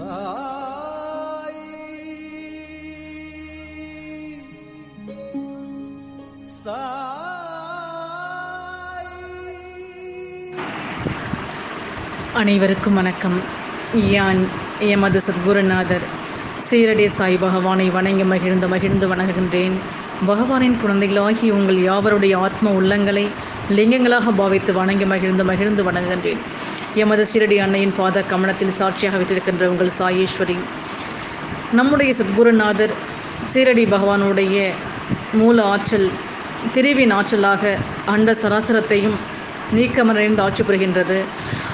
சாய். சாய் அனைவருக்கும் வணக்கம். யான் எமது சத்குருநாதர் சீரடி சாய் பகவானை வணங்கி மகிழ்ந்து மகிழ்ந்து வணங்குகின்றேன். பகவானின் குழந்தைகளாகி உங்கள் யாவருடைய ஆத்ம உள்ளங்களை லிங்கங்களாக பாவித்து வணங்கி மகிழ்ந்து மகிழ்ந்து வணங்குகின்றேன். எமது சீரடி அன்னையின் பாத கமனத்தில் சாட்சியாக வைத்திருக்கின்ற உங்கள் சாயேஸ்வரி. நம்முடைய சத்குருநாதர் சீரடி பகவானுடைய மூல ஆற்றல் திரிவின் ஆற்றலாக அண்ட சராசரத்தையும் நீக்கமறைந்து ஆட்சி புரிகின்றது.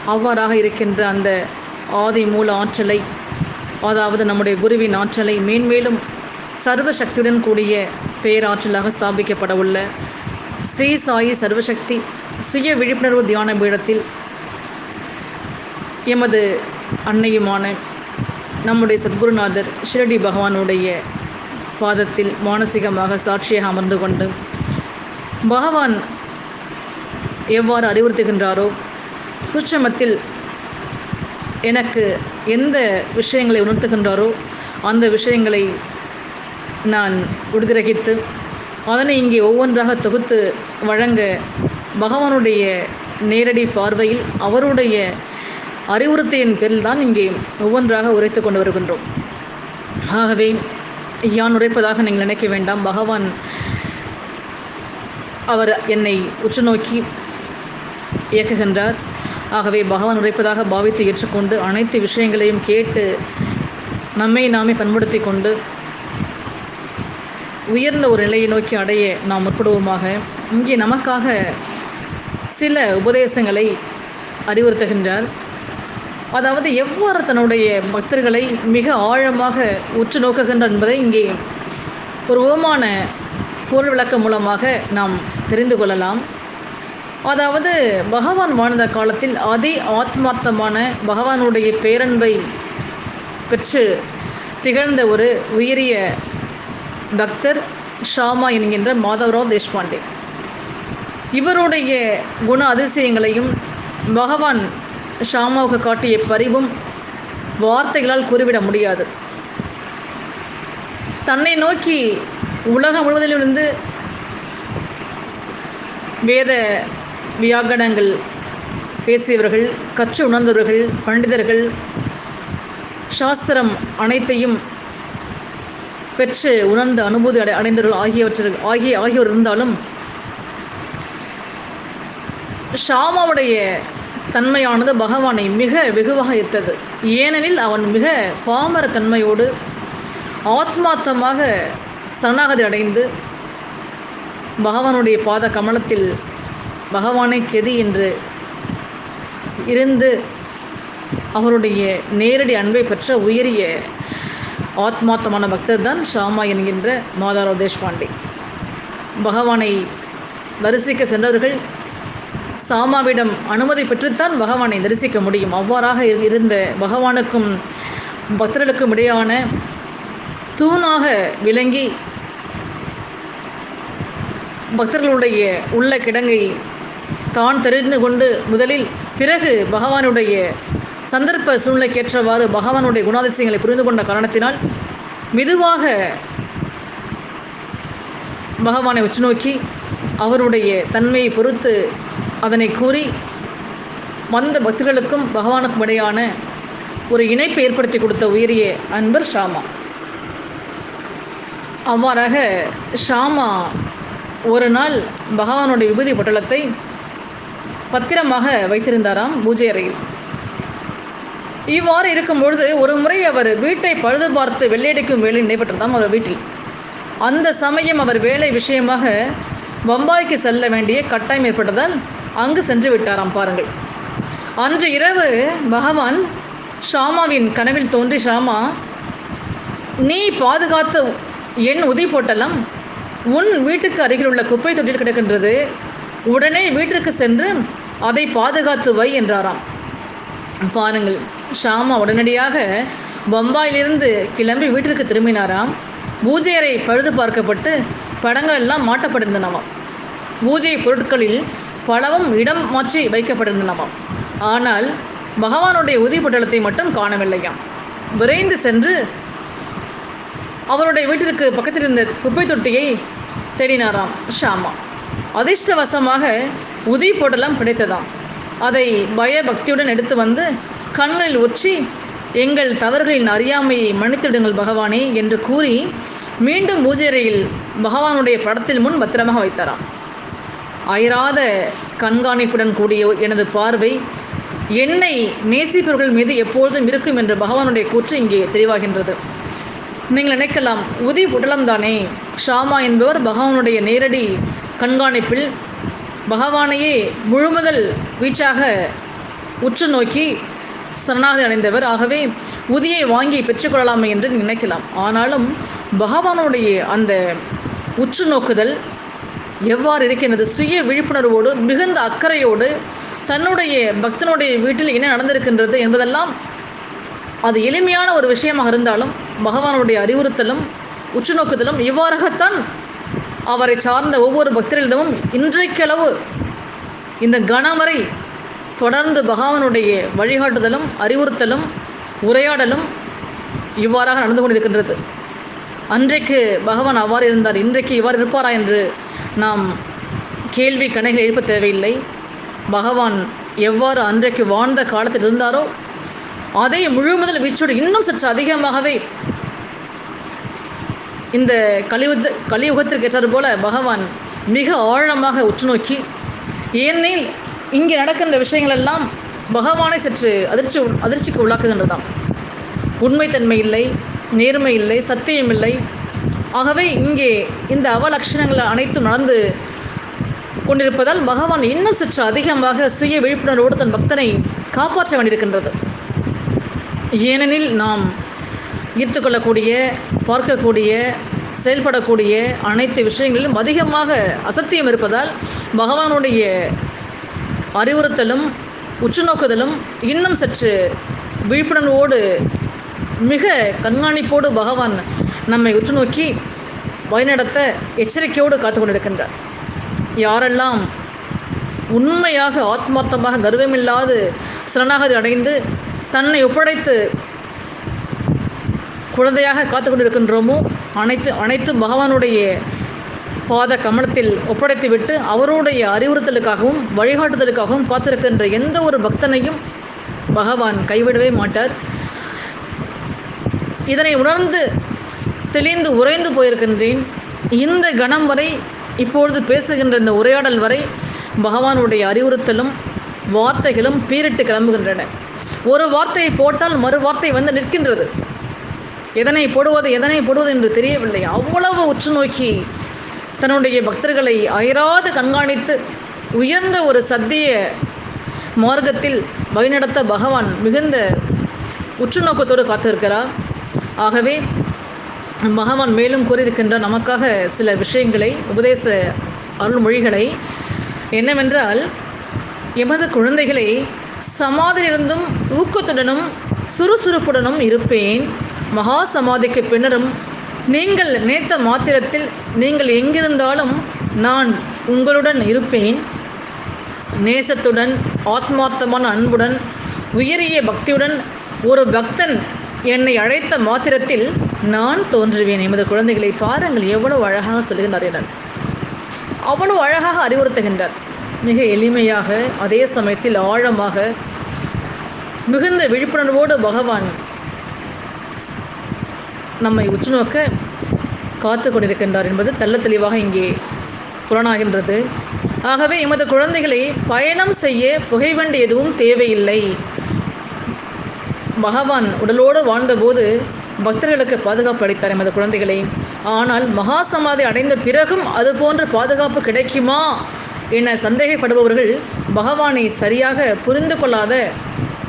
அவ்வாறாக இருக்கின்ற அந்த ஆதி மூல ஆற்றலை அதாவது நம்முடைய குருவின் ஆற்றலை மேன்மேலும் சர்வ சக்தியுடன் கூடிய பேராற்றலாக ஸ்தாபிக்கப்பட உள்ள ஸ்ரீ சாயி சர்வசக்தி சுய விழிப்புணர்வு தியான பீடத்தில் எமது அன்னையுமான நம்முடைய சத்குருநாதர் ஷிரடி பகவானுடைய பாதத்தில் மானசீகமாக சாட்சியாக அமர்ந்து கொண்டு பகவான் எவ்வாறு அறிவுறுத்துகின்றாரோ சூட்சமத்தில் எனக்கு எந்த விஷயங்களை உணர்த்துகின்றாரோ அந்த விஷயங்களை நான் உடுதிரகித்து அதனை இங்கே ஒவ்வொன்றாக தொகுத்து வழங்க பகவானுடைய நேரடி பார்வையில் அவருடைய அறிவுறுத்தியின் பேரில் தான் இங்கே ஒவ்வொன்றாக உரைத்து கொண்டு வருகின்றோம். ஆகவே யான் உரைப்பதாக நீங்கள் நினைக்க வேண்டாம். பகவான் அவர் என்னை உற்று நோக்கி இயக்குகின்றார். ஆகவே பகவான் உரைப்பதாக பாவித்து ஏற்றுக்கொண்டு அனைத்து விஷயங்களையும் கேட்டு நம்மை நாமே பண்படுத்தி கொண்டு உயர்ந்த ஒரு நிலையை நோக்கி அடைய நாம் முற்படுவோமாக. இங்கே நமக்காக சில உபதேசங்களை அறிவுறுத்துகின்றார். அதாவது எவ்வாறு தன்னுடைய பக்தர்களை மிக ஆழமாக உற்று நோக்குகின்றார் என்பதை இங்கே ஒரு ஓமான பொருள் விளக்கம் மூலமாக நாம் தெரிந்து கொள்ளலாம். அதாவது பகவான் வாழ்ந்த காலத்தில் அதி ஆத்மார்த்தமான பகவானுடைய பேரன்பை பெற்று திகழ்ந்த ஒரு உயரிய பக்தர் ஷாமா என்கின்ற மாதவராவ் தேஷ்பாண்டே. இவருடைய குண அதிசயங்களையும் பகவான் ஷாமாவுக்கு காட்டிய பரிவும் வார்த்தைகளால் கூறிவிட முடியாது. தன்னை நோக்கி உலகம் முழுவதிலிருந்து வேத வியாகரணங்கள் பேசியவர்கள் கற்று உணர்ந்தவர்கள் பண்டிதர்கள் சாஸ்திரம் அனைத்தையும் பெற்று உணர்ந்த அனுபூதி அடை அடைந்தவர்கள் ஆகியவற்றில் ஆகிய ஆகியோர் இருந்தாலும் ஷாமாவுடைய தன்மையானது பகவானை மிக வெகுவாக ஈர்த்தது ஏனெனில் அவன் மிக பாமர தன்மையோடு ஆத்மார்த்தமாக சரணாகதி அடைந்து பகவானுடைய பாத கமலத்தில் பகவானை கெதி என்று இருந்து அவருடைய நேரடி அன்பை பெற்ற உயரிய ஆத்மார்த்தமான பக்தர் தான் ஷாமா என்கின்ற மாதாராவ் தேஷ்பாண்டே. பகவானை தரிசிக்க சென்றவர்கள் சாமாவிடம் அனுமதி பெற்றுத்தான் பகவானை தரிசிக்க முடியும். அவ்வாறாக இரு- இருந்த பகவானுக்கும் பக்தர்களுக்கும் இடையான தூணாக விளங்கி பக்தர்களுடைய உள்ள கிடங்கை தான் தெரிந்து கொண்டு முதலில் பிறகு பகவானுடைய சந்தர்ப்ப சூழ்நிலைக்கேற்றவாறு பகவானுடைய குணாதிசயங்களை புரிந்து கொண்ட காரணத்தினால் மெதுவாக பகவானை உற்று நோக்கி அவருடைய தன்மையை பொறுத்து அதனை கூறி வந்த பக்தர்களுக்கும் பகவானுக்கும் இடையான ஒரு இணைப்பை ஏற்படுத்தி கொடுத்த உயரிய அன்பர் ஷாமா. அவ்வாறாக ஷாமா ஒரு நாள் பகவானுடைய விபூதி பொட்டலத்தை பத்திரமாக வைத்திருந்தாராம் பூஜை அறையில். இவ்வாறு இருக்கும்பொழுது ஒரு முறை அவர் வீட்டை பழுது பார்த்து வெள்ளையடிக்கும் வேலை நடைபெற்றதாம் அவர் வீட்டில். அந்த சமயம் அவர் வேலை விஷயமாக பம்பாய்க்கு செல்ல வேண்டிய கட்டாயம் ஏற்பட்டதால் அங்கு சென்று விட்டாராம் பாருங்கள். அன்று இரவு பகவான் ஷாமாவின் கனவில் தோன்றி ஷாமா நீ பாதுகாத்த என் உதி போட்டலம் உன் வீட்டுக்கு அருகில் உள்ள குப்பை தொட்டில் கிடக்கின்றது. உடனே வீட்டிற்கு சென்று அதை பாதுகாத்து வை என்றாராம். பாருங்கள் ஷாமா உடனடியாக பம்பாயிலிருந்து கிளம்பி வீட்டிற்கு திரும்பினாராம். பூஜை அறை பழுது பார்க்கப்பட்டு படங்கள் எல்லாம் மாட்டப்பட்டிருந்தனவாம். பூஜை பொருட்களில் பலவும் இடம் மாற்றி வைக்கப்பட்டிருந்தனவாம். ஆனால் பகவானுடைய உதிப்பட்டலத்தை மட்டும் காணவில்லையாம். விரைந்து சென்று அவருடைய வீட்டிற்கு பக்கத்தில் இருந்த குப்பை தொட்டியை தேடினாராம் ஷாமா. அதிர்ஷ்டவசமாக உதி பொடலம் கிடைத்ததாம் அதை பயபக்தியுடன் எடுத்து வந்து கண்களில் ஒற்றி எங்கள் தவறுகளின் அறியாமையை மன்னித்துவிடுங்கள் பகவானே என்று கூறி மீண்டும் பூஜையறையில் பகவானுடைய படத்தில் முன் பத்திரமாக வைத்தாராம். அயராத கண்காணிப்புடன் கூடிய எனது பார்வை என்னை நேசிப்பவர்கள் மீது எப்பொழுதும் இருக்கும் என்ற பகவானுடைய கூற்று இங்கே தெளிவாகின்றது. நீங்கள் நினைக்கலாம் உதி புடலம் தானே ஷாமா என்பவர் பகவானுடைய நேரடி கண்காணிப்பில் பகவானையே முழுமுதல் வீச்சாக உற்று நோக்கி சரணாகதி அடைந்தவர். ஆகவே உதியை வாங்கி பெற்றுக்கொள்ளலாமே என்று நினைக்கலாம். ஆனாலும் பகவானுடைய அந்த உற்று நோக்குதல் எவ்வாறு இருக்கின்றது? சுய விழிப்புணர்வோடு மிகுந்த அக்கறையோடு தன்னுடைய பக்தனுடைய வீட்டில் என்ன நடந்திருக்கின்றது என்பதெல்லாம் அது எளிமையான ஒரு விஷயமாக இருந்தாலும் பகவானுடைய அறிவுறுத்தலும் உற்றுநோக்குதலும் இவ்வாறாகத்தான் அவரை சார்ந்த ஒவ்வொரு பக்தர்களிடமும் இன்றைக்களவு இந்த கணம் வரை தொடர்ந்து பகவானுடைய வழிகாட்டுதலும் அறிவுறுத்தலும் உரையாடலும் இவ்வாறாக நடந்து கொண்டிருக்கின்றது. அன்றைக்கு பகவான் அவ்வாறு இருந்தார் இன்றைக்கு இவ்வாறு இருப்பாரா என்று நாம் கேள்வி கணைகள் எழுப்ப தேவையில்லை. பகவான் எவ்வாறு அன்றைக்கு வாழ்ந்த காலத்தில் இருந்தாரோ அதை முழு முதல் வீச்சோடு இன்னும் சற்று அதிகமாகவே இந்த கலியுக கலியுகத்திற்கு ஏற்றாறு போல பகவான் மிக ஆழமாக உற்றுநோக்கி ஏனெனில் இங்கே நடக்கின்ற விஷயங்கள் எல்லாம் பகவானை சற்று அதிர்ச்சி அதிர்ச்சிக்கு உள்ளாக்குகின்றதாம். உண்மைத்தன்மை இல்லை நேர்மை இல்லை சத்தியம் இல்லை ஆகவே இங்கே இந்த அவலட்சணங்கள் அனைத்தும் நடந்து கொண்டிருப்பதால் பகவான் இன்னும் சற்று அதிகமாக சுய விழிப்புணர்வோடு தன் பக்தனை காப்பாற்ற வேண்டியிருக்கின்றது. ஏனெனில் நாம் ஈர்த்துக்கொள்ளக்கூடிய பார்க்கக்கூடிய செயல்படக்கூடிய அனைத்து விஷயங்களிலும் அதிகமாக அசத்தியம் இருப்பதால் பகவானுடைய அறிவுறுத்தலும் உற்றுநோக்குதலும் இன்னும் சற்று விழிப்புணர்வோடு மிக கண்காணிப்போடு பகவான் நம்மை உற்றுநோக்கி வழிநடத்த எச்சரிக்கையோடு காத்து கொண்டிருக்கின்றார் யாரெல்லாம் உண்மையாக ஆத்மார்த்தமாக கர்வமில்லாது சரணாகதி அடைந்து தன்னை ஒப்படைத்து குழந்தையாக காத்து கொண்டிருக்கின்றோமோ அனைத்து அனைத்து பகவானுடைய பாத கமலத்தில் ஒப்படைத்து விட்டு அவருடைய அறிவுறுத்தலுக்காகவும் வழிகாட்டுதலுக்காகவும் காத்திருக்கின்ற எந்த ஒரு பக்தனையும் பகவான் கைவிடவே மாட்டார். இதனை உணர்ந்து தெளிந்து உறைந்து போயிருக்கின்றேன். இந்த கணம் வரை இப்பொழுது பேசுகின்ற இந்த உரையாடல் வரை பகவானுடைய அறிவுறுத்தலும் வார்த்தைகளும் பீரிட்டு கிளம்புகின்றன. ஒரு வார்த்தையை போட்டால் மறு வார்த்தை வந்து நிற்கின்றது. எதனை போடுவது எதனை போடுவது என்று தெரியவில்லை. அவ்வளவு உற்று நோக்கி தன்னுடைய பக்தர்களை அயராது கண்காணித்து உயர்ந்த ஒரு சத்திய மார்க்கத்தில் வழிநடத்த பகவான் மிகுந்த உற்று நோக்கத்தோடு காத்திருக்கிறார். ஆகவே பகவான் மேலும் கூறியிருக்கின்ற நமக்காக சில விஷயங்களை உபதேச அருள்மொழிகளை என்னவென்றால் எமது குழந்தைகளை சமாதியிலிருந்தும் ஊக்கத்துடனும் சுறுசுறுப்புடனும் இருப்பேன். மகா சமாதிக்கு பின்னரும் நீங்கள் நினைத்த மாத்திரத்தில் நீங்கள் எங்கிருந்தாலும் நான் உங்களுடன் இருப்பேன். நேசத்துடன் ஆத்மார்த்தமான அன்புடன் உயரிய பக்தியுடன் ஒரு பக்தன் என்னை அழைத்த மாத்திரத்தில் நான் தோன்றுவேன் எமது குழந்தைகளை பாருங்கள் எவ்வளவு அழகாக சொல்லுகின்றார் அவ்வளவு அழகாக அறிவுறுத்துகின்றார். மிக எளிமையாக அதே சமயத்தில் ஆழமாக மிகுந்த விழிப்புணர்வோடு பகவான் நம்மை உற்றுநோக்க காத்து கொண்டிருக்கின்றார் என்பது தெள்ள தெளிவாக இங்கே புலனாகின்றது. ஆகவே எமது குழந்தைகளை பயணம் செய்ய புகைவண்டி எதுவும் தேவையில்லை. பகவான் உடலோடு வாழ்ந்தபோது பக்தர்களுக்கு பாதுகாப்பு அளித்தார் எமது குழந்தைகளை. ஆனால் மகா சமாதி அடைந்த பிறகும் அது போன்ற பாதுகாப்பு கிடைக்குமா? என சந்தேகப்படுபவர்கள் பகவானை சரியாக புரிந்து கொள்ளாத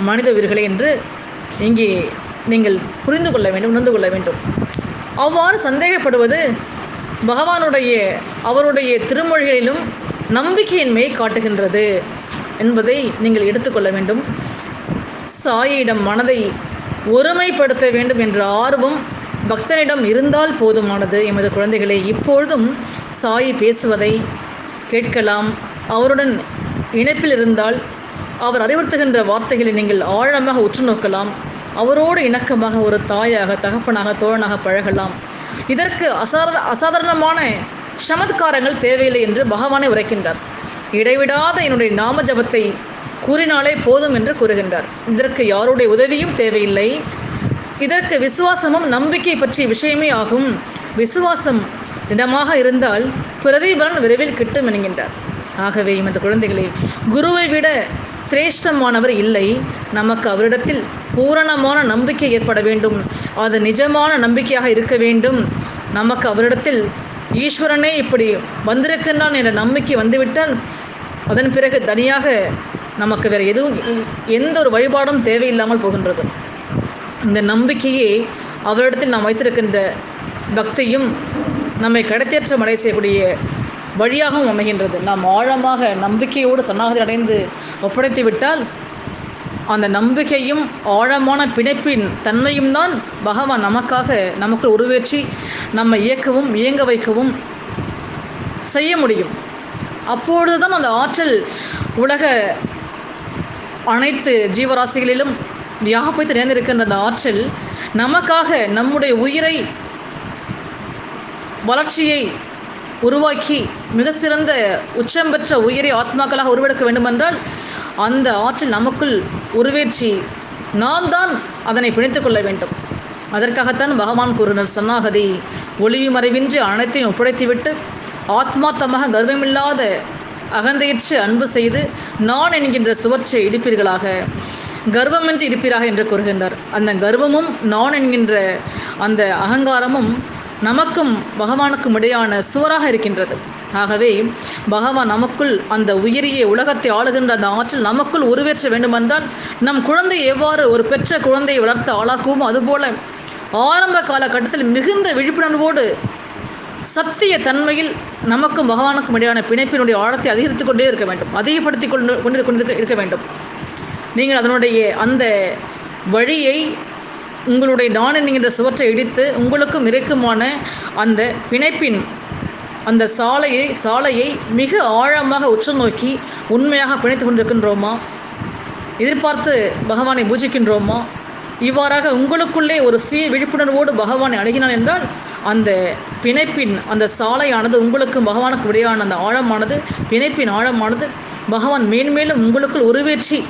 மனித உயிர்களே என்று இங்கே நீங்கள் புரிந்து கொள்ள வேண்டும் உணர்ந்து கொள்ள வேண்டும். அவ்வாறு சந்தேகப்படுவது பகவானுடைய அவருடைய திருமொழிகளிலும் நம்பிக்கையின்மையை காட்டுகின்றது என்பதை நீங்கள் எடுத்துக்கொள்ள வேண்டும். சாயிடம் மனதை ஒருமைப்படுத்த வேண்டும் என்ற ஆர்வம் பக்தனிடம் இருந்தால் போதுமானது. எமது குழந்தைகளை இப்பொழுதும் சாயி பேசுவதை கேட்கலாம். அவருடன் இணைப்பில் இருந்தால் அவர் அறிவுறுத்துகின்ற வார்த்தைகளை நீங்கள் ஆழமாக உற்று நோக்கலாம். அவரோடு இணக்கமாக ஒரு தாயாக தகப்பனாக தோழனாக பழகலாம். இதற்கு அசாத அசாதாரணமான சமத்காரங்கள் தேவையில்லை என்று பகவானை உரைக்கின்றார். இடைவிடாத என்னுடைய நாம ஜபத்தை கூறினாலே போதும் என்று கூறுகின்றார். இதற்கு யாருடைய உதவியும் தேவையில்லை. இதற்கு விசுவாசமும் நம்பிக்கை பற்றிய விஷயமே ஆகும். விசுவாசம் திடமாக இருந்தால் பிரதிபலன் விரைவில் கிட்டும் என்கின்றார். ஆகவே இந்த குழந்தைகளே குருவை விட சிரேஷ்டமானவர் இல்லை. நமக்கு அவரிடத்தில் பூரணமான நம்பிக்கை ஏற்பட வேண்டும். அது நிஜமான நம்பிக்கையாக இருக்க வேண்டும். நமக்கு அவரிடத்தில் ஈஸ்வரனே இப்படி வந்திருக்கின்றான் என்ற நம்பிக்கை வந்துவிட்டால் அதன் பிறகு தனியாக நமக்கு வேறு எதுவும் எந்த ஒரு வழிபாடும் தேவையில்லாமல் போகின்றது. இந்த நம்பிக்கையே அவரிடத்தில் நாம் வைத்திருக்கின்ற பக்தியும் நம்மை கடத்தேற்றம் அடைய செய்யக்கூடிய வழியாகவும் அமைகின்றது. நாம் ஆழமாக நம்பிக்கையோடு சன்னாகதி அடைந்து ஒப்படைத்து விட்டால் அந்த நம்பிக்கையும் ஆழமான பிணைப்பின் தன்மையும் தான் பகவான் நமக்காக நமக்குள் உருவேற்றி நம்மை இயக்கவும் இயங்க வைக்கவும் செய்ய முடியும். அப்பொழுது தான் அந்த ஆற்றல் உலக அனைத்து ஜீவராசிகளிலும் வியாபித்து நிறைந்திருக்கின்ற அந்த ஆற்றல் நமக்காக நம்முடைய உயிரை வளர்ச்சியை உருவாக்கி மிக சிறந்த உச்சம் பெற்ற உயிரை ஆத்மாக்களாக உருவெடுக்க வேண்டுமென்றால் அந்த ஆற்றல் நமக்குள் உருவேற்றி நாம் தான் அதனை பிணைத்து கொள்ள வேண்டும். அதற்காகத்தான் பகவான் கூறினர் சன்னாகதி ஒளியும் மறைவின்றி அனைத்தையும் ஒப்படைத்துவிட்டு ஆத்மார்த்தமாக கர்வமில்லாத அகந்தையற்று அன்பு செய்து நான் என்கின்ற சுவற்றை இடிப்பீர்களாக. கர்வமின்றி இருப்பீராக என்று கூறுகின்றார். அந்த கர்வமும் நான் என்கின்ற அந்த அகங்காரமும் நமக்கும் பகவானுக்கும் இடையான சுவராக இருக்கின்றது. ஆகவே பகவான் நமக்குள் அந்த உயரிய உலகத்தை ஆளுகின்ற அந்த ஆற்றல் நமக்குள் உருவேற்ற வேண்டுமென்றால் நம் குழந்தை எவ்வாறு ஒரு பெற்ற குழந்தையை வளர்த்து ஆளாக்குவோமோ அதுபோல ஆரம்ப காலகட்டத்தில் மிகுந்த விழிப்புணர்வோடு சத்திய தன்மையில் நமக்கும் பகவானுக்கும் இடையான பிணைப்பினுடைய ஆழத்தை அதிகரித்து கொண்டே இருக்க வேண்டும். அதிகப்படுத்தி கொண்டு கொண்டு கொண்டு இருக்க வேண்டும். நீங்கள் அதனுடைய அந்த வழியை உங்களுடைய நான் என்கின்ற சுவற்றை இடித்து உங்களுக்கும் இறைக்குமான அந்த பிணைப்பின் அந்த சாலையை சாலையை மிக ஆழமாக உற்று நோக்கி உண்மையாக பிணைத்து கொண்டிருக்கின்றோமா? எதிர்பார்த்து பகவானை பூஜிக்கின்றோமா? இவ்வாறாக உங்களுக்குள்ளே ஒரு சுய விழிப்புணர்வோடு பகவானை அணுகினான் என்றால் அந்த பிணைப்பின் அந்த சாலையானது உங்களுக்கும் பகவானுக்கு இடையான அந்த ஆழமானது பிணைப்பின் ஆழமானது பகவான் மேன்மேலும் உங்களுக்குள் உருவேற்றி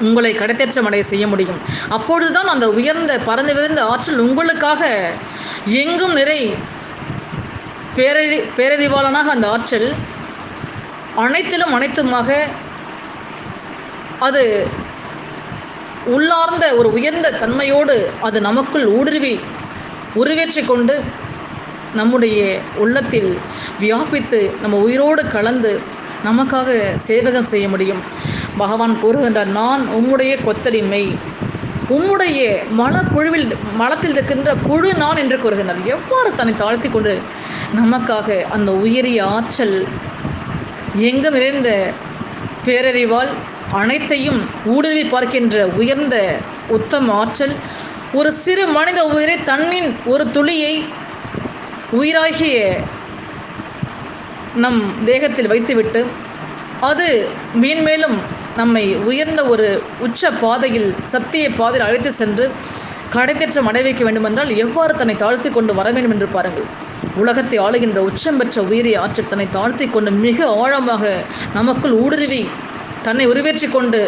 உங்களை கடத்தேற்றமடைய செய்ய முடியும். அப்பொழுதுதான் அந்த உயர்ந்த பறந்து விரிந்த ஆற்றல் உங்களுக்காக எங்கும் நிறை பேரறி பேரறிவாளனாக அந்த ஆற்றல் அனைத்திலும் அனைத்துமாக அது உள்ளார்ந்த ஒரு உயர்ந்த தன்மையோடு அது நமக்குள் ஊடுருவி உருவேற்றி கொண்டு நம்முடைய உள்ளத்தில் வியாபித்து நம்ம உயிரோடு கலந்து நமக்காக சேவகம் செய்ய முடியும். பகவான் கூறுகின்றார் நான் உம்முடைய கொத்தடிமை உம்முடைய மலப்புழுவில் மலத்தில் இருக்கின்ற புழு நான் என்று கூறுகின்றார். எவ்வாறு தன்னை தாழ்த்தி கொண்டு நமக்காக அந்த உயிரிய ஆற்றல் எங்கு நிறைந்த பேரறிவால் அனைத்தையும் ஊடுருவி பார்க்கின்ற உயர்ந்த உத்தம ஆற்றல் ஒரு சிறு மனித உயிரை தன்னின் ஒரு துளியை உயிராகிய நம் தேகத்தில் வைத்துவிட்டு அது மேன்மேலும் நம்மை உயர்ந்த ஒரு உச்ச பாதையில் சத்திய பாதையில் அழைத்து சென்று கடைத்தேற்றம் அடைவிக்க வேண்டுமென்றால் எவ்வாறு தன்னை தாழ்த்தி கொண்டு வர வேண்டும் என்று பாருங்கள். உலகத்தை ஆளுகின்ற உச்சம் பெற்ற உயிரை ஆற்றல் தன்னை தாழ்த்தி கொண்டு மிக ஆழமாக நமக்குள் ஊடுருவி தன்னை உருவேற்றி கொண்டு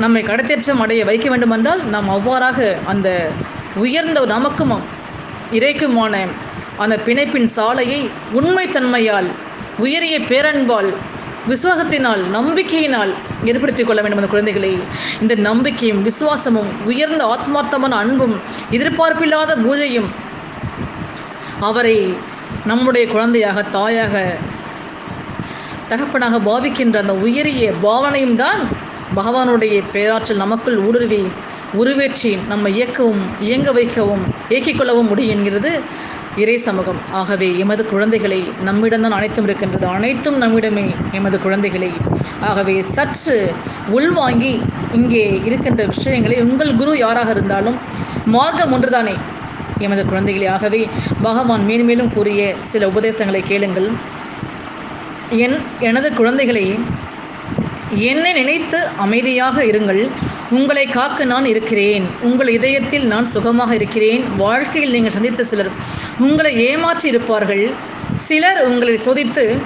நம்மை கடத்தேற்றம் அடைய வைக்க வேண்டுமென்றால் நாம் அவ்வாறாக அந்த உயர்ந்த நமக்கும் இறைக்குமான அந்த பிணைப்பின் சாலையை உண்மைத்தன்மையால் உயரிய பேரன்பால் விசுவாசத்தினால் நம்பிக்கையினால் ஏற்படுத்திக் கொள்ள வேண்டும் அந்த குழந்தைகளை. இந்த நம்பிக்கையும் விசுவாசமும் உயர்ந்த ஆத்மார்த்தமான அன்பும் எதிர்பார்ப்பில்லாத பூஜையும் அவரை நம்முடைய குழந்தையாக தாயாக தகப்பனாக பாவிக்கின்ற அந்த உயரிய பாவனையும் தான் பகவானுடைய பேராற்றல் நமக்குள் ஊடுருவி உருவேற்றி நம்மை இயக்கவும் இயங்க வைக்கவும் இயக்கிக் கொள்ளவும் முடியும் என்கிறது இறை சமூகம். ஆகவே எமது குழந்தைகளை நம்மிடம்தான் அனைத்தும் இருக்கின்றது. அனைத்தும் நம்மிடமே எமது குழந்தைகளை. ஆகவே சற்று உள்வாங்கி இங்கே இருக்கின்ற விஷயங்களை உங்கள் குரு யாராக இருந்தாலும் மார்க்கம் ஒன்றுதானே எமது குழந்தைகளே. ஆகவே பகவான் மேன்மேலும் கூறிய சில உபதேசங்களை கேளுங்கள். என் எனது குழந்தைகளே என்னை நினைத்து அமைதியாக இருங்கள். உங்களை காக்க நான் இருக்கிறேன். உங்கள் இதயத்தில் நான் சுகமாக இருக்கிறேன். வாழ்க்கையில் நீங்கள் சந்தித்த சிலர் உங்களை ஏமாற்றி இருப்பார்கள். சிலர் உங்களை சோதித்து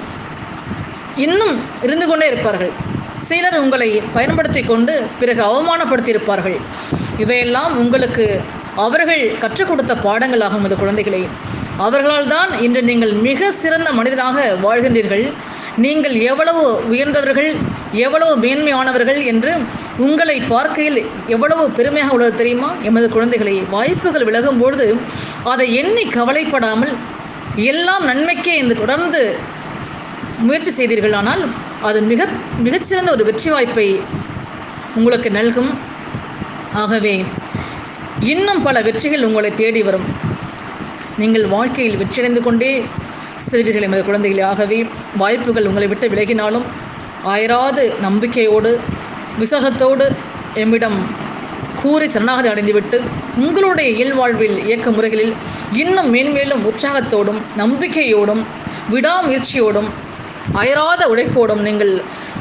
இன்னும் இருந்து கொண்டே இருப்பார்கள். சிலர் உங்களை பயன்படுத்தி கொண்டு பிறகு அவமானப்படுத்தி இருப்பார்கள் இவையெல்லாம் உங்களுக்கு அவர்கள் கற்றுக் கொடுத்த பாடங்களாகும் இந்த குழந்தைகளை. அவர்களால் தான் இன்று நீங்கள் மிக சிறந்த மனிதனாக வாழ்கின்றீர்கள். நீங்கள் எவ்வளவு உயர்ந்தவர்கள் எவ்வளவு மேன்மையானவர்கள் என்று உங்களை பார்க்கையில் எவ்வளவு பெருமையாக உள்ளது தெரியுமா? எமது குழந்தைகளை வாய்ப்புகள் விலகும் பொழுது அதை எண்ணி கவலைப்படாமல் எல்லாம் நன்மைக்கே என்று தொடர்ந்து முயற்சி செய்தீர்கள். ஆனால் அது மிக மிகச்சிறந்த ஒரு வெற்றி வாய்ப்பை உங்களுக்கு நல்கும். ஆகவே இன்னும் பல வெற்றிகள் உங்களை தேடி வரும். நீங்கள் வாழ்க்கையில் வெற்றியடைந்து கொண்டே செல்வீர்கள் எமது குழந்தைகளாகவே வாய்ப்புகள் உங்களை விட்டு விலகினாலும் ஆயிராது நம்பிக்கையோடு விசகத்தோடு எம்மிடம் கூறி சரணாகதி அடைந்துவிட்டு உங்களுடைய இயல்வாழ்வில் இயக்க முறைகளில் இன்னும் மேன்மேலும் உற்சாகத்தோடும் நம்பிக்கையோடும் விடாமுயற்சியோடும் அயராத உழைப்போடும் நீங்கள்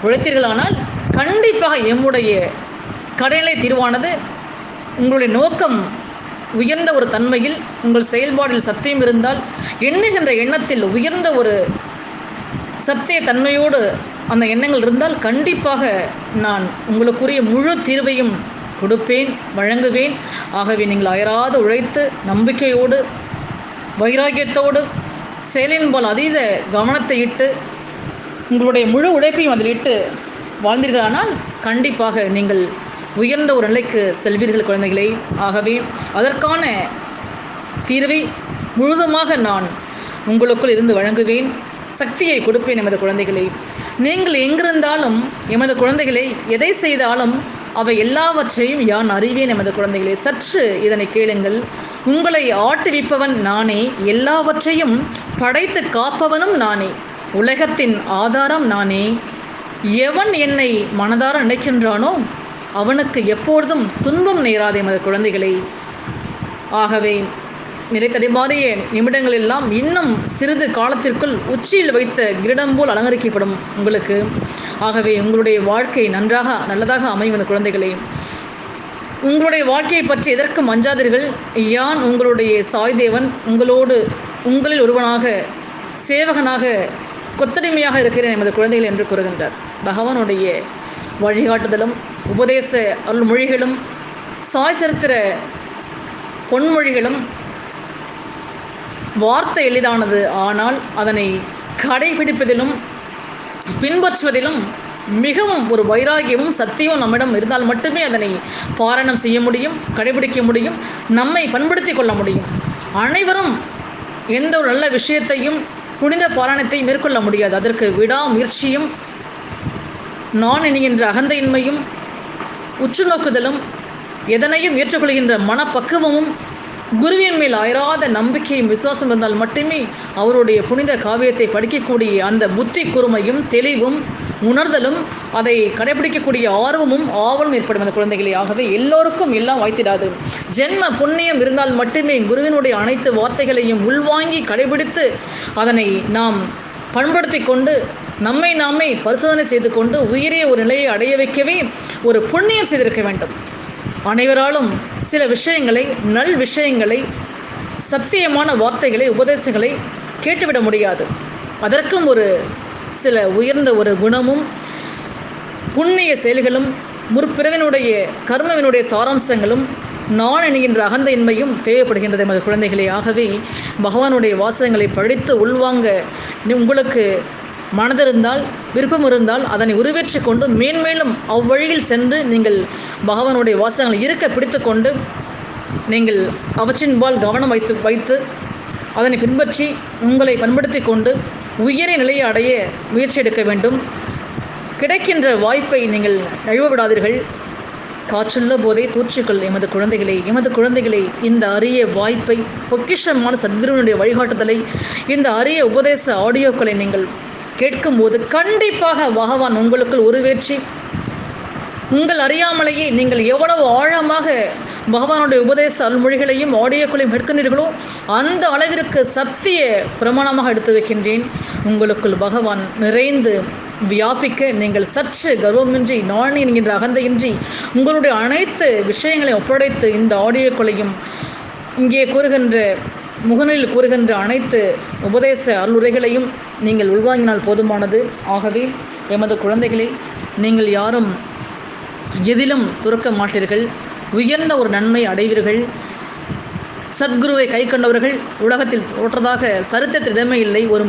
உழைத்தீர்களானால் கண்டிப்பாக எம்முடைய கடைநிலை தீர்வானது உங்களுடைய நோக்கம் உயர்ந்த ஒரு தன்மையில் உங்கள் செயல்பாடில் சத்தியம் இருந்தால் எண்ணுகின்ற எண்ணத்தில் உயர்ந்த ஒரு சத்திய தன்மையோடு அந்த எண்ணங்கள் இருந்தால் கண்டிப்பாக நான் உங்களுக்குரிய முழு தீர்வையும் கொடுப்பேன் வழங்குவேன். ஆகவே நீங்கள் அயராது உழைத்து நம்பிக்கையோடு வைராக்கியத்தோடு செயலின்பால் அதீத கவனத்தை இட்டு உங்களுடைய முழு உழைப்பையும் அதில் இட்டு வாழ்ந்தீர்களானால் கண்டிப்பாக நீங்கள் உயர்ந்த ஒரு நிலைக்கு செல்வீர்கள் குழந்தைகளை. ஆகவே அதற்கான தீர்வை முழுதுமாக நான் உங்களுக்குள் இருந்து வழங்குவேன். சக்தியை கொடுப்பேன் எமது குழந்தைகளை. நீங்கள் எங்கிருந்தாலும் எமது குழந்தைகளை எதை செய்தாலும் அவை எல்லாவற்றையும் யான் அறிவேன் எமது குழந்தைகளே. சற்று இதனை கேளுங்கள். உங்களை ஆட்டுவிப்பவன் நானே எல்லாவற்றையும் படைத்து காப்பவனும் நானே. உலகத்தின் ஆதாரம் நானே. எவன் என்னை மனதார நினைக்கின்றானோ அவனுக்கு எப்பொழுதும் துன்பம் நேராது எமது குழந்தைகளை. ஆகவே நிறைத்தடிமாறிய நிமிடங்கள் எல்லாம் இன்னும் சிறிது காலத்திற்குள் உச்சியில் வைத்த கிரீடம் போல் அலங்கரிக்கப்படும் உங்களுக்கு. ஆகவே உங்களுடைய வாழ்க்கை நன்றாக நல்லதாக அமையும் அந்த குழந்தைகளே. உங்களுடைய வாழ்க்கையை பற்றி எதற்கும் அஞ்சாதீர்கள் யான் உங்களுடைய சாய்தேவன்? உங்களோடு உங்களில் ஒருவனாக சேவகனாக கொத்தடிமையாக இருக்கிறேன் எமது குழந்தைகள் என்று கூறுகின்றார். பகவானுடைய வழிகாட்டுதலும் உபதேச அருள்மொழிகளும் சாய் சரித்திர பொன்மொழிகளும் வார்த்தை எளிதானது. ஆனால் அதனை கடைபிடிப்பதிலும் பின்பற்றுவதிலும் மிகவும் ஒரு வைராகியமும் சத்தியமும் நம்மிடம் இருந்தால் மட்டுமே அதனை பாராயணம் செய்ய முடியும் கடைபிடிக்க முடியும் நம்மை பண்படுத்தி கொள்ள முடியும். அனைவரும் எந்த ஒரு நல்ல விஷயத்தையும் புனித பாராயணத்தை மேற்கொள்ள முடியாது. அதற்கு விடாமுயற்சியும் நான் என்கின்ற அகந்தையின்மையும் உற்று நோக்குதலும் எதனையும் ஏற்றுக்கொள்கின்ற மனப்பக்குவமும் குருவின் மேல் அயராத நம்பிக்கையும் விசுவாசம் இருந்தால் மட்டுமே அவருடைய புனித காவியத்தை படிக்கக்கூடிய அந்த புத்தி குறுமையும் தெளிவும் உணர்தலும் அதை கடைபிடிக்கக்கூடிய ஆர்வமும் ஆவலும் ஏற்படும் அந்த குழந்தைகளே. ஆகவே எல்லோருக்கும் எல்லாம் வாய்த்திடாது. ஜென்ம புண்ணியம் இருந்தால் மட்டுமே குருவினுடைய அனைத்து வார்த்தைகளையும் உள்வாங்கி கடைபிடித்து அதனை நாம் பண்படுத்தி கொண்டு நம்மை நாமே பரிசோதனை செய்து கொண்டு உயிரே ஒரு நிலையை அடைய வைக்கவே ஒரு புண்ணியம் செய்திருக்க வேண்டும். அனைவராலும் சில விஷயங்களை நல் விஷயங்களை சத்தியமான வார்த்தைகளை உபதேசங்களை கேட்டுவிட முடியாது. அதற்கும் ஒரு சில உயர்ந்த ஒரு குணமும் புண்ணிய செயல்களும் முற்பிறவினுடைய கர்மவினுடைய சாராம்சங்களும் நான் என்கின்ற அகந்த இன்மையும் தேவைப்படுகின்றது எமது குழந்தைகளே ஆகவே பகவானுடைய வாசகங்களை படித்து உள்வாங்க. உங்களுக்கு மனதிருந்தால் விருப்பம் இருந்தால் அதனை உருவேற்றி கொண்டு மேன்மேலும் அவ்வழியில் சென்று நீங்கள் பகவானுடைய வாசகங்களை இருக்க பிடித்து கொண்டு நீங்கள் அவற்றின்பால் கவனம் வைத்து வைத்து அதனை பின்பற்றி உங்களை பண்படுத்தி கொண்டு உயரிய நிலையை அடைய முயற்சி எடுக்க வேண்டும். கிடைக்கின்ற வாய்ப்பை நீங்கள் நழுவ விடாதீர்கள் காற்றுள்ள போதே தூற்றுக்கள் எமது குழந்தைகளை எமது குழந்தைகளை இந்த அரிய வாய்ப்பை பொக்கிஷமான சத்குருவனுடைய வழிகாட்டுதலை இந்த அரிய உபதேச ஆடியோக்களை நீங்கள் கேட்கும்போது கண்டிப்பாக பகவான் உங்களுக்குள் உருவேற்றி உங்கள் அறியாமலேயே நீங்கள் எவ்வளவு ஆழமாக பகவானுடைய உபதேச அல்மொழிகளையும் ஆடியோக்களையும் எடுக்கின்றீர்களோ அந்த அளவிற்கு சத்திய பிரமாணமாக எடுத்து வைக்கின்றேன். உங்களுக்குள் பகவான் நிறைந்து வியாபிக்க நீங்கள் சற்று கர்வமின்றி நான் என்கின்ற அகந்தையின்றி உங்களுடைய அனைத்து விஷயங்களையும் ஒப்படைத்து இந்த ஆடியோக்களையும் இங்கே கூறுகின்ற முகநூலில் கூறுகின்ற அனைத்து உபதேச அருளுரைகளையும் நீங்கள் உள்வாங்கினால் போதுமானது. ஆகவே எமது குழந்தைகளை நீங்கள் யாரும் எதிலும் துறக்க மாட்டீர்கள். உயர்ந்த ஒரு நன்மை அடைவீர்கள். சத்குருவை கை கொண்டவர்கள் உலகத்தில் தோற்றதாக சரித்திரத்திடமே இல்லை. ஒரு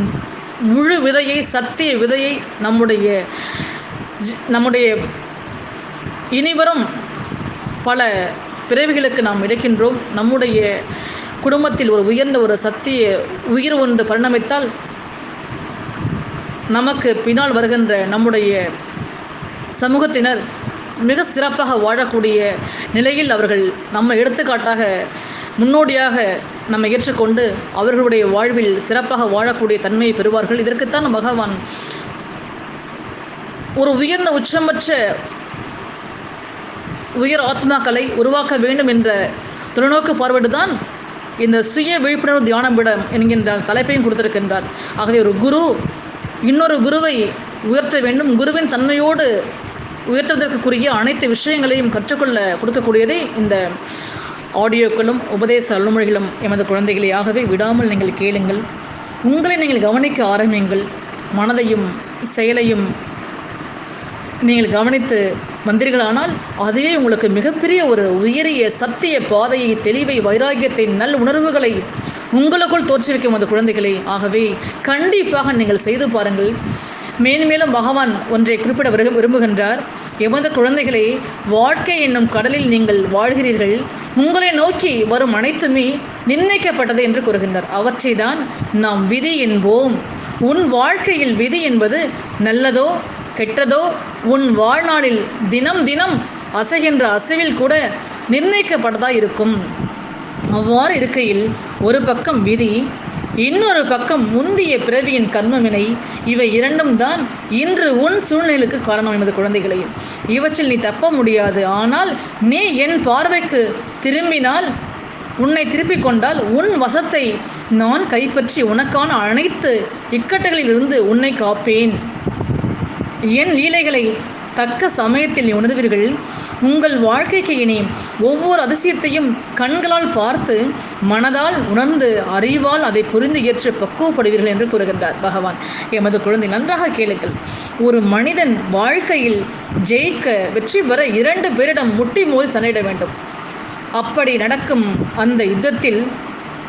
முழு விதையை சத்திய விதையை நம்முடைய ஜி- நம்முடைய இனிவரும் பல பிறவிகளுக்கு நாம் இழைக்கின்றோம். நம்முடைய குடும்பத்தில் ஒரு உயர்ந்த ஒரு சக்தி உயிர் ஒன்று பரிணமித்தால் நமக்கு பின்னால் வருகின்ற நம்முடைய சமூகத்தினர் மிக சிறப்பாக வாழக்கூடிய நிலையில் அவர்கள் நம்ம எடுத்துக்காட்டாக முன்னோடியாக நம்ம ஏற்றுக்கொண்டு அவர்களுடைய வாழ்வில் சிறப்பாக வாழக்கூடிய தன்மையை பெறுவார்கள். இதற்குத்தான் பகவான் ஒரு உயர்ந்த உச்சமற்ற உயர் ஆத்மாக்களை உருவாக்க வேண்டும் என்ற தொலைநோக்கு பார்வையோடு இந்த சுய விழிப்புணர்வு தியானபிடம் என்கின்ற தலைப்பையும் கொடுத்திருக்கின்றார். ஆகவே ஒரு குரு இன்னொரு குருவை உயர்த்த வேண்டும். குருவின் தன்மையோடு உயர்த்துவதற்குரிய அனைத்து விஷயங்களையும் கற்றுக்கொள்ள கொடுக்கக்கூடியதே இந்த ஆடியோக்களும் உபதேச அலுமொழிகளும் எமது குழந்தைகளையாகவே ஆகவே விடாமல் நீங்கள் கேளுங்கள். உங்களை நீங்கள் கவனிக்க ஆரம்பியுங்கள். மனதையும் செயலையும் நீங்கள் கவனித்து வந்தீர்களானால் அதுவே உங்களுக்கு மிகப்பெரிய ஒரு உயரிய சத்திய பாதையை தெளிவை வைராகியத்தை நல் உணர்வுகளை உங்களுக்குள் தோற்றுவிக்கும் அந்த குழந்தைகளை. ஆகவே கண்டிப்பாக நீங்கள் செய்து பாருங்கள். மேன்மேலும் பகவான் ஒன்றை குறிப்பிட விரு- விரும்புகின்றார். எமது குழந்தைகளை வாழ்க்கை என்னும் கடலில் நீங்கள் வாழ்கிறீர்கள். உங்களை நோக்கி வரும் அனைத்துமே நிர்ணயிக்கப்பட்டது என்று கூறுகின்றார். அவற்றை தான் நாம் விதி என்போம். உன் வாழ்க்கையில் விதி என்பது நல்லதோ கெட்டதோ உன் வாழ்நாளில் தினம் தினம் அசைகின்ற அசைவில் கூட நிர்ணயிக்கப்பட்டதா இருக்கும். அவ்வாறு இருக்கையில் ஒரு பக்கம் விதி இன்னொரு பக்கம் முந்திய பிறவியின் கர்மவினை. இவை இரண்டும் தான் இன்று உன் சூழ்நிலைக்கு காரணம் எனது குழந்தைகளை. இவற்றில் நீ தப்ப முடியாது. ஆனால் நீ என் பார்வைக்கு திரும்பினால் உன்னை திருப்பிக் கொண்டால் உன் வசத்தை நான் கைப்பற்றி உனக்கான அனைத்து இக்கட்டுகளிலிருந்து உன்னை காப்பேன். என் லீலைகளை தக்க சமயத்தில் உணர்வீர்கள். உங்கள் வாழ்க்கைக்கு இனி ஒவ்வொரு அதிசயத்தையும் கண்களால் பார்த்து மனதால் உணர்ந்து அறிவால் அதை புரிந்து ஏற்று பக்குவப்படுவீர்கள் என்று கூறுகின்றார் பகவான். எமது குழந்தை நன்றாக கேளுங்கள். ஒரு மனிதன் வாழ்க்கையில் ஜெயிக்க வெற்றி பெற இரண்டு பேரிடம் முட்டி மோதி சண்டையிட வேண்டும். அப்படி நடக்கும் அந்த யுத்தத்தில்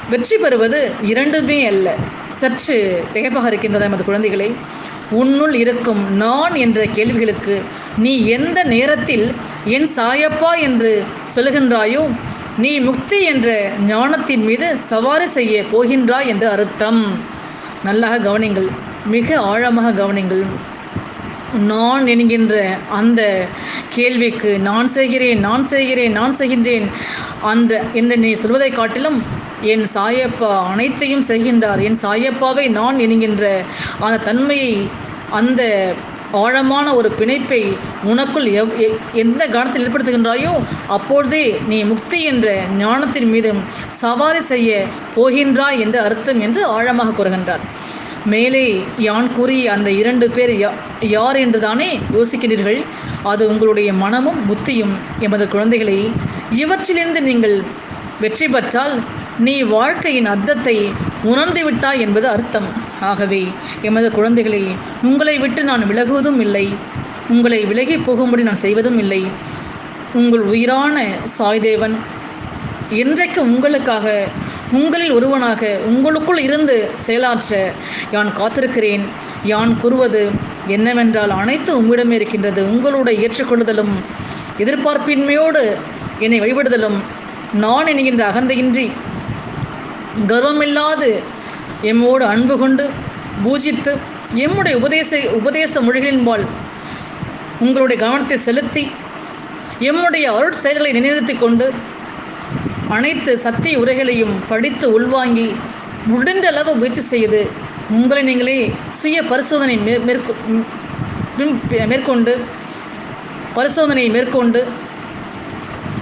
வெற்றி பெறுவது இரண்டுமே அல்ல. சற்று திகைப்பாக இருக்கின்றன எமது குழந்தைகளை. உன்னுள் இருக்கும் நான் என்ற கேள்விகளுக்கு நீ எந்த நேரத்தில் என் சாயப்பா என்று சொல்லுகின்றாயோ நீ முக்தி என்ற ஞானத்தின் மீது சவாரி செய்ய போகின்றாய் என்று அர்த்தம். நல்லாக கவனிங்கள் மிக ஆழமாக கவனிங்கள். நான் என்கின்ற அந்த கேள்விக்கு நான் செய்கிறேன் நான் செய்கிறேன் நான் செய்கின்றேன் அந்த என்று நீ சொல்வதை காட்டிலும் என் சாயப்பா அனைத்தையும் செய்கின்றார். என் சாயப்பாவை நான் என்கின்ற அந்த தன்மையை அந்த ஆழமான ஒரு பிணைப்பை உனக்குள் எவ் எந்த கணத்தில் ஏற்படுத்துகின்றாயோ அப்பொழுதே நீ முக்தி என்ற ஞானத்தின் மீதும் சவாரி செய்ய போகின்றாய் என்ற அர்த்தம் என்று ஆழமாக கூறுகின்றார். மேலே யான் கூறி அந்த இரண்டு பேர் யா- யார் என்று தானே யோசிக்கிறீர்கள் அது உங்களுடைய மனமும் புத்தியும் எமது குழந்தைகளை இவற்றிலிருந்து நீங்கள் வெற்றி பெற்றால் நீ வாழ்க்கையின் அர்த்தத்தை உணர்ந்து விட்டாய் என்பது அர்த்தம். ஆகவே எமது குழந்தைகளை உங்களை விட்டு நான் விலகுவதும் இல்லை. உங்களை விலகி போகும்படி நான் செய்வதும் இல்லை. உங்கள் உயிரான சாய்தேவன் என்றைக்கு உங்களுக்காக உங்களில் ஒருவனாக உங்களுக்குள் இருந்து செயலாற்ற யான் காத்திருக்கிறேன். யான் கூறுவது என்னவென்றால் அனைத்து உங்களிடமே இருக்கின்றது உங்களுடைய ஏற்றுக்கொள்ளுதலும் எதிர்பார்ப்பின்மையோடு என்னை வழிபடுதலும். நான் என்கின்ற அகந்தையின்றி கர்வமில்லாது எம்மோடு அன்பு கொண்டு பூஜித்து எம்முடைய உபதேச உபதேச மொழிகளின்பால் உங்களுடைய கவனத்தை செலுத்தி எம்முடைய அருட்செயல்களை நினைநிறுத்தி கொண்டு அனைத்து சத்திய உரைகளையும் படித்து உள்வாங்கி முடிந்த அளவு முயற்சி செய்து உங்களை நீங்களே சுய பரிசோதனை மேற்கொண்டு பரிசோதனையை மேற்கொண்டு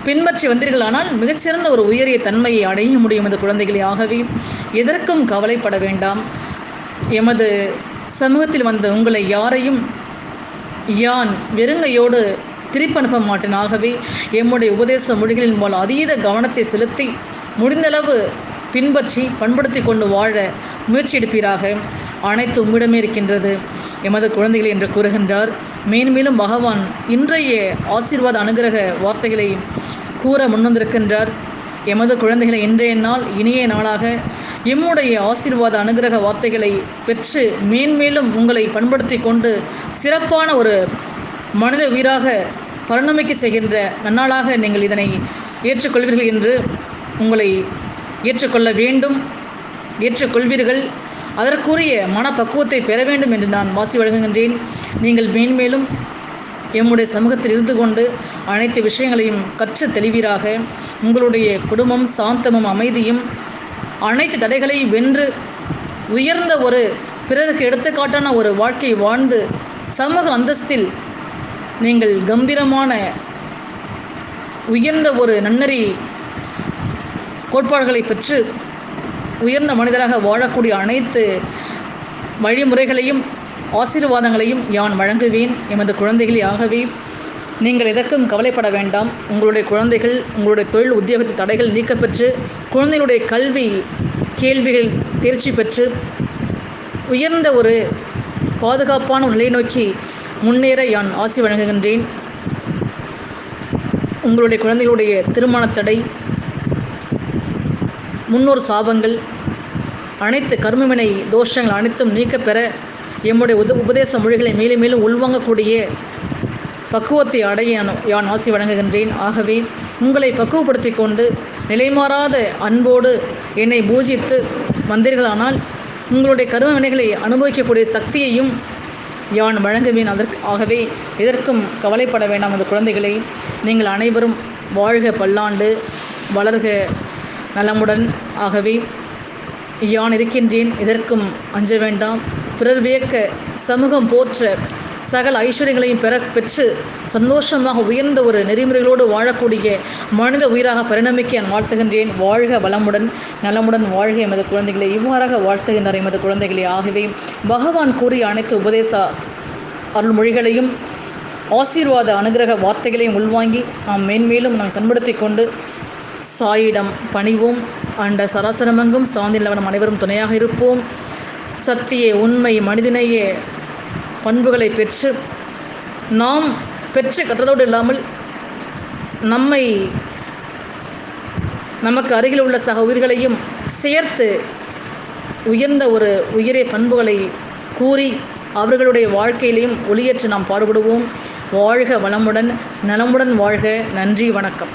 பின்பற்றி வந்தீர்களானால் மிகச்சிறந்த ஒரு உயரிய தன்மையை அடைய முடியும் இந்த குழந்தைகளே. ஆகவே எதற்கும் கவலைப்பட வேண்டாம். எமது சமூகத்தில் வந்த உங்களை யாரையும் யான் வெறுங்கையோடு திருப்பி அனுப்ப மாட்டேன். ஆகவே எம்முடைய உபதேச மொழிகளின் மூலம் அதீத கவனத்தை செலுத்தி முடிந்தளவு பின்பற்றி பண்படுத்தி கொண்டு வாழ முயற்சி எடுப்பீராக. அனைத்து உம்மிடமே இருக்கின்றது எமது குழந்தைகள் என்று கூறுகின்றார். மேன்மேலும் பகவான் இன்றைய ஆசீர்வாத அனுகிரக வார்த்தைகளை கூற முன்வந்திருக்கின்றார். எமது குழந்தைகளை இன்றைய நாள் இனிய நாளாக எம்முடைய ஆசீர்வாத அனுகிரக வார்த்தைகளை பெற்று மேன்மேலும் உங்களை பண்படுத்தி கொண்டு சிறப்பான ஒரு மனித உயிராக பரிணமிக்க செய்கின்ற நன்னாளாக நீங்கள் இதனை ஏற்றுக்கொள்வீர்கள் என்று உங்களை ஏற்றுக்கொள்ள வேண்டும் ஏற்றுக்கொள்வீர்கள். அதற்குரிய மனப்பக்குவத்தை பெற வேண்டும் என்று நான் வாசி வழங்குகின்றேன். நீங்கள் மேன்மேலும் எம்முடைய சமூகத்தில் இருந்து கொண்டு அனைத்து விஷயங்களையும் கற்று தெளிவீராக. உங்களுடைய குடும்பம் சாந்தமும் அமைதியும் அனைத்து தடைகளையும் வென்று உயர்ந்த ஒரு பிறருக்கு எடுத்துக்காட்டான ஒரு வாழ்க்கை வாழ்ந்து சமூக அந்தஸ்தில் நீங்கள் கம்பீரமான உயர்ந்த ஒரு நன்னறி கோட்பாடுகளை பெற்று உயர்ந்த மனிதராக வாழக்கூடிய அனைத்து வழிமுறைகளையும் ஆசீர்வாதங்களையும் யான் வழங்குவேன். எமது குழந்தைகளே ஆகவே நீங்கள் எதற்கும் கவலைப்பட வேண்டாம். உங்களுடைய குழந்தைகள் உங்களுடைய தொழில் உத்தியோகத்து தடைகள் நீக்கப்பெற்று குழந்தைகளுடைய கல்வி கேள்விகள் தேர்ச்சி பெற்று உயர்ந்த ஒரு பாதுகாப்பான நிலை நோக்கி முன்னேற யான் ஆசி வழங்குகின்றேன். உங்களுடைய குழந்தைகளுடைய திருமண தடை முன்னோர் சாபங்கள் அனைத்து கர்மவினை தோஷங்கள் அனைத்தும் நீக்கப்பெற எம்முடைய உத உபதேச மொழிகளை மேலும் மேலும் உள்வாங்கக்கூடிய பக்குவத்தை அடைய யான் ஆசி வழங்குகின்றேன். ஆகவே உங்களை பக்குவப்படுத்தி கொண்டு நிலைமாறாத அன்போடு என்னை பூஜித்து வந்தீர்களானால் உங்களுடைய கரும வினைகளை அனுபவிக்கக்கூடிய சக்தியையும் யான் வழங்குவேன். அதற்கு ஆகவே எதற்கும் கவலைப்பட வேண்டாம் அந்த குழந்தைகளை நீங்கள் அனைவரும் வாழ்க பல்லாண்டு வளர்க நலமுடன். ஆகவே யான் இருக்கின்றேன் எதற்கும் அஞ்ச வேண்டாம். பிறர் வியக்க சமூகம் போற்ற சகல ஐஸ்வர்யங்களையும் பெற பெற்று சந்தோஷமாக உயர்ந்த ஒரு நெறிமுறைகளோடு வாழக்கூடிய மனித உயிராக பரிணமிக்க நான் வாழ்த்துகின்றேன். வாழ்க வளமுடன் நலமுடன் வாழ்க எமது குழந்தைகளை. இவ்வாறாக வாழ்த்துகின்றார் எமது குழந்தைகளே ஆகவே பகவான் கூறிய அனைத்து உபதேச அருள்மொழிகளையும் ஆசீர்வாத அனுகிரக வார்த்தைகளையும் உள்வாங்கி நாம் மேன்மேலும் நாம் பண்படுத்தி கொண்டு சாயிடம் பணிவோம். அண்ட சராசரமங்கும் சாந்தி நிலவனம் அனைவரும் துணையாக இருப்போம். சத்திய உண்மை மனிதனையே பண்புகளை பெற்று நாம் பெற்று கற்றதோடு இல்லாமல் நம்மை நமக்கு அருகில் உள்ள சக உயிர்களையும் சேர்த்து உயர்ந்த ஒரு உயரிய பண்புகளை கூறி அவர்களுடைய வாழ்க்கையிலையும் ஒளியேற்று நாம் பாடுபடுவோம். வாழ்க வளமுடன் நலமுடன் வாழ்க. நன்றி வணக்கம்.